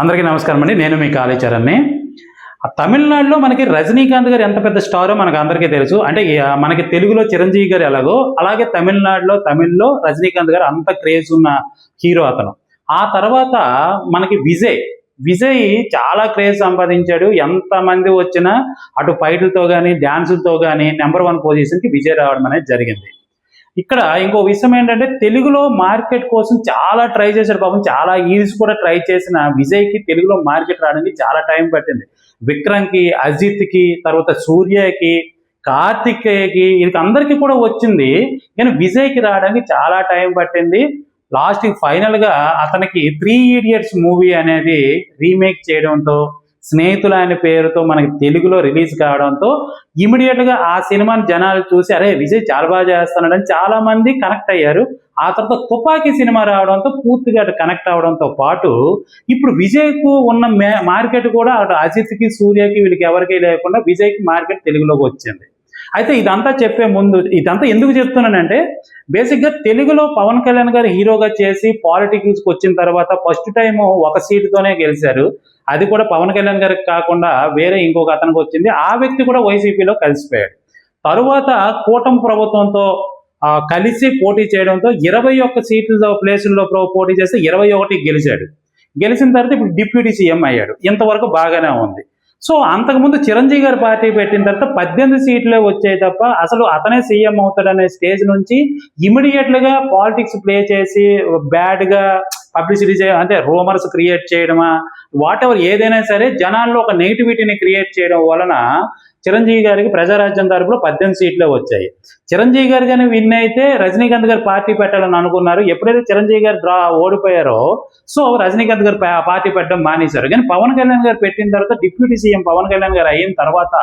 అందరికీ నమస్కారం అండి. నేను మీ కాళీచరణ్ని తమిళనాడులో మనకి రజనీకాంత్ గారు ఎంత పెద్ద స్టారో మనకు అందరికీ తెలుసు. అంటే మనకి తెలుగులో చిరంజీవి గారు ఎలాగో అలాగే తమిళనాడులో తమిళ్ళో రజనీకాంత్ గారు అంత క్రేజ్ ఉన్న హీరో అతను. ఆ తర్వాత మనకి విజయ్. విజయ్ చాలా క్రేజ్ సంపాదించాడు. ఎంతమంది వచ్చినా అటు ఫైట్లతో కానీ డ్యాన్సులతో కానీ నెంబర్ వన్ పొజిషన్కి విజయ్ రావడం అనేది జరిగింది. ఇక్కడ ఇంకో విషయం ఏంటంటే తెలుగులో మార్కెట్ కోసం చాలా ట్రై చేశాడు పాపం చాలా ఈజ్ కూడా ట్రై చేసిన విజయ్కి తెలుగులో మార్కెట్ రావడానికి చాలా టైం పట్టింది. విక్రమ్కి అజిత్కి తర్వాత సూర్యకి కార్తికేయకి ఇది అందరికీ కూడా వచ్చింది. కానీ విజయ్కి రావడానికి చాలా టైం పట్టింది. లాస్ట్ ఫైనల్గా అతనికి త్రీ ఇడియట్స్ మూవీ అనేది రీమేక్ చేయడంతో స్నేహితులు అనే పేరుతో మనకి తెలుగులో రిలీజ్ కావడంతో ఇమీడియట్గా ఆ సినిమాని జనాలు చూసి అరే విజయ్ చాలా బాగా చేస్తున్నాడు అని చాలా మంది కనెక్ట్ అయ్యారు. ఆ తర్వాత తుపాకీ సినిమా రావడంతో పూర్తిగా అటు కనెక్ట్ అవడంతో పాటు ఇప్పుడు విజయ్కు ఉన్న మే- మార్కెట్ కూడా అటు అజిత్కి సూర్యకి వీళ్ళకి ఎవరికి లేకుండా విజయ్కి మార్కెట్ తెలుగులోకి వచ్చింది. అయితే ఇదంతా చెప్పే ముందు ఇదంతా ఎందుకు చెప్తున్నానంటే బేసిక్గా తెలుగులో పవన్ కళ్యాణ్ గారు హీరోగా చేసి పాలిటిక్స్కి వచ్చిన తర్వాత ఫస్ట్ టైం ఒక సీటుతోనే గెలిచారు. అది కూడా పవన్ కళ్యాణ్ గారికి కాకుండా వేరే ఇంకొక అతనికి వచ్చింది. ఆ వ్యక్తి కూడా వైసీపీలో కలిసిపోయాడు. తరువాత కూటమి ప్రభుత్వంతో కలిసి పోటీ చేయడంతో ఇరవై ఒక్క సీట్లతో ప్లేసుల్లో పోటీ చేస్తే ఇరవై ఒకటి గెలిచాడు. గెలిచిన తర్వాత ఇప్పుడు డిప్యూటీ సీఎం అయ్యాడు. ఇంతవరకు బాగానే ఉంది. సో అంతకుముందు చిరంజీవి గారు పార్టీ పెట్టిన తర్వాత పద్దెనిమిది సీట్లే వచ్చాయి తప్ప అసలు అతనే సీఎం అవుతాడనే స్టేజ్ నుంచి ఇమీడియట్గా పాలిటిక్స్ ప్లే చేసి బ్యాడ్గా పబ్లిసిటీ చేయ అంటే రూమర్స్ క్రియేట్ చేయడమా వాట్ ఎవర్ ఏదైనా సరే జనాల్లో ఒక నెగిటివిటీని క్రియేట్ చేయడం వలన చిరంజీవి గారికి ప్రజారాజ్యం తరపులో పద్దెనిమిది సీట్లే వచ్చాయి. చిరంజీవి గారు కానీ విన్ అయితే రజనీకాంత్ గారు పార్టీ పెట్టాలని అనుకున్నారు. ఎప్పుడైతే చిరంజీవి గారు డ్రా ఓడిపోయారో సో రజనీకాంత్ గారు పార్టీ పెట్టడం మానేశారు. కానీ పవన్ కళ్యాణ్ గారు పెట్టిన తర్వాత డిప్యూటీ సీఎం పవన్ కళ్యాణ్ గారు అయిన తర్వాత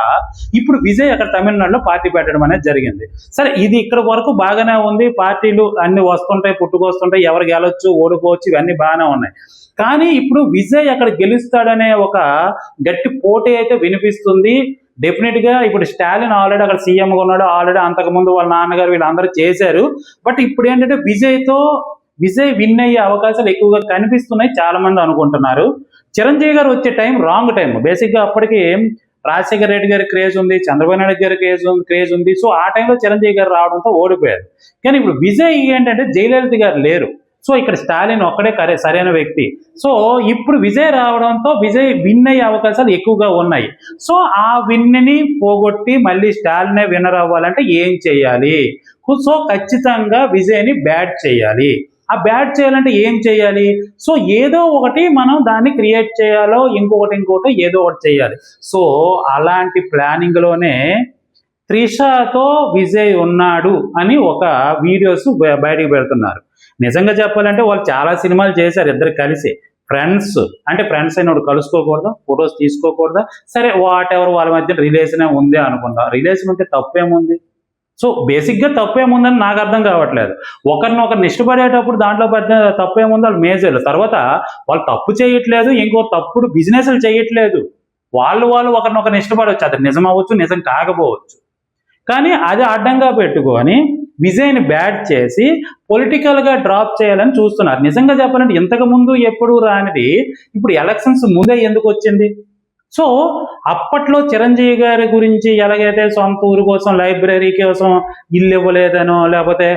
ఇప్పుడు విజయ్ అక్కడ తమిళనాడులో పార్టీ పెట్టడం అనేది జరిగింది. సరే ఇది ఇక్కడ వరకు బాగానే ఉంది. పార్టీలు అన్ని వస్తుంటాయి పుట్టుకొస్తుంటాయి. ఎవరు గెలవచ్చు ఓడిపోవచ్చు ఇవన్నీ బాగానే ఉన్నాయి. కానీ ఇప్పుడు విజయ్ అక్కడ గెలుస్తాడనే ఒక గట్టి పోటీ అయితే వినిపిస్తుంది. డెఫినెట్గా ఇప్పుడు స్టాలిన్ ఆల్రెడీ అక్కడ సీఎం గా ఉన్నాడు ఆల్రెడీ అంతకుముందు వాళ్ళ నాన్నగారు వీళ్ళందరూ చేశారు. బట్ ఇప్పుడు ఏంటంటే విజయ్తో విజయ్ విన్ అయ్యే అవకాశాలు ఎక్కువగా కనిపిస్తున్నాయి చాలా మంది అనుకుంటున్నారు. చిరంజీవి గారు వచ్చే టైం రాంగ్ టైం బేసిక్గా అప్పటికి రాజశేఖర రెడ్డి గారి క్రేజ్ ఉంది చంద్రబాబు నాయుడు గారి క్రేజ్ ఉంది క్రేజ్ ఉంది. సో ఆ టైంలో చిరంజీవి గారు రావడంతో ఓడిపోయారు. కానీ ఇప్పుడు విజయ్ ఏంటంటే జయలలిత గారు లేరు. సో ఇక్కడ స్టాలిన్ ఒక్కడే కరే సరైన వ్యక్తి. సో ఇప్పుడు విజయ్ రావడంతో విజయ్ విన్ అయ్యే అవకాశాలు ఎక్కువగా ఉన్నాయి. సో ఆ విన్ని పోగొట్టి మళ్ళీ స్టాలినే విన్నర్ అవ్వాలంటే ఏం చేయాలి? సో ఖచ్చితంగా విజయ్ని బ్యాట్ చేయాలి. ఆ బ్యాట్ చేయాలంటే ఏం చేయాలి? సో ఏదో ఒకటి మనం దాన్ని క్రియేట్ చేయాలో ఇంకొకటి ఇంకొకటి ఏదో ఒకటి చేయాలి. సో అలాంటి ప్లానింగ్లోనే త్రిషతో విజయ్ ఉన్నాడు అని ఒక వీడియోస్ బయటికి పెడుతున్నారు. నిజంగా చెప్పాలంటే వాళ్ళు చాలా సినిమాలు చేశారు ఇద్దరు కలిసి. ఫ్రెండ్స్ అంటే ఫ్రెండ్స్ అయినోడు కలుసుకోకూడదా ఫొటోస్ తీసుకోకూడదా. సరే వాట్ ఎవరు వాళ్ళ మధ్య రిలేషన్ ఉంది అనుకుందాం. రిలేషన్ ఉంటే తప్పేముంది? సో బేసిక్గా తప్పేముందని నాకు అర్థం కావట్లేదు. ఒకరిని ఒకరిని ఇష్టపడేటప్పుడు దాంట్లో పెద్ద తప్పేముంది? వాళ్ళు మేజర్లు. తర్వాత వాళ్ళు తప్పు చేయట్లేదు ఇంకో తప్పుడు బిజినెస్లు చేయట్లేదు. వాళ్ళు వాళ్ళు ఒకరినొకరిని ఇష్టపడవచ్చు. అది నిజం అవ్వచ్చు నిజం కాకపోవచ్చు. కానీ అది అడ్డంగా పెట్టుకొని విజయ్ని బ్యాట్ చేసి పొలిటికల్గా డ్రాప్ చేయాలని చూస్తున్నారు. నిజంగా చెప్పాలంటే ఇంతకు ముందు ఎప్పుడు రానిది ఇప్పుడు ఎలక్షన్స్ ముందే ఎందుకు వచ్చింది? సో అప్పట్లో చిరంజీవి గారి గురించి ఎలాగైతే సొంత ఊరు కోసం లైబ్రరీ కోసం ఇల్లు ఇవ్వలేదనో లేకపోతే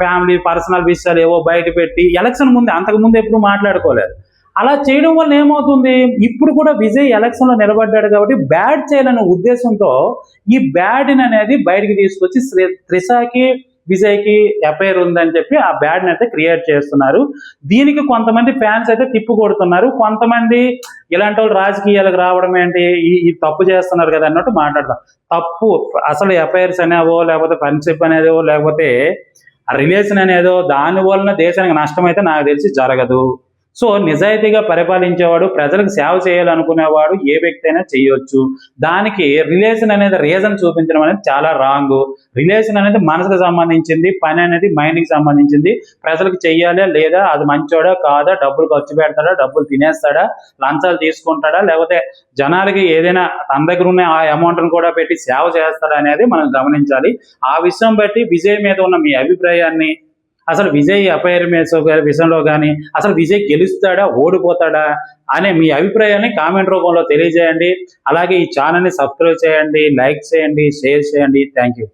ఫ్యామిలీ పర్సనల్ విషయాలు ఏవో బయట పెట్టి ఎలక్షన్ ముందే అంతకు ముందు ఎప్పుడు మాట్లాడుకోలేదు. అలా చేయడం వల్ల ఏమవుతుంది? ఇప్పుడు కూడా విజయ్ ఎలక్షన్లో నిలబడ్డాడు కాబట్టి బ్యాడ్ చేయాలనే ఉద్దేశంతో ఈ బ్యాడ్ని అనేది బయటికి తీసుకొచ్చి త్రిషాకి విజయ్కి ఎఫ్ఐఆర్ ఉందని చెప్పి ఆ బ్యాడ్ని అయితే క్రియేట్ చేస్తున్నారు. దీనికి కొంతమంది ఫ్యాన్స్ అయితే తిప్పు కొడుతున్నారు. కొంతమంది ఇలాంటి వాళ్ళు రాజకీయాలకు రావడం ఏంటి? ఈ ఈ తప్పు చేస్తున్నారు కదా అన్నట్టు మాట్లాడతాం తప్పు అసలు ఎఫ్ఐఆర్స్ అనేవో లేకపోతే ఫ్రెండ్షిప్ అనేదో లేకపోతే రిలేషన్ అనేదో దాని వలన దేశానికి నష్టం అయితే నాకు తెలిసి జరగదు. సో నిజాయితీగా పరిపాలించేవాడు ప్రజలకు సేవ చేయాలనుకునేవాడు ఏ వ్యక్తి అయినా చేయొచ్చు. దానికి రిలేషన్ అనేది రీజన్ చూపించడం అనేది చాలా రాంగ్ రిలేషన్ అనేది మనసుకు సంబంధించింది పని అనేది మైండ్కి సంబంధించింది. ప్రజలకు చెయ్యాలా లేదా అది మంచోడా కాదా డబ్బులు ఖర్చు పెడతాడా డబ్బులు తినేస్తాడా లంచాలు తీసుకుంటాడా లేకపోతే జనాలకి ఏదైనా తన దగ్గర ఉన్న ఆ అమౌంట్ను కూడా పెట్టి సేవ చేస్తాడా అనేది మనం గమనించాలి. ఆ విషయం బట్టి విజయ్ మీద ఉన్న మీ అభిప్రాయాన్ని అసలు విజయ్ అపైర్మెంట్స్ గారి విషయంలో కానీ అసలు విజయ్ గెలుస్తాడా ఓడిపోతాడా అనే మీ అభిప్రాయాన్ని కామెంట్ రూపంలో తెలియజేయండి. అలాగే ఈ ఛానల్ని సబ్స్క్రైబ్ చేయండి లైక్ చేయండి షేర్ చేయండి. Thank you.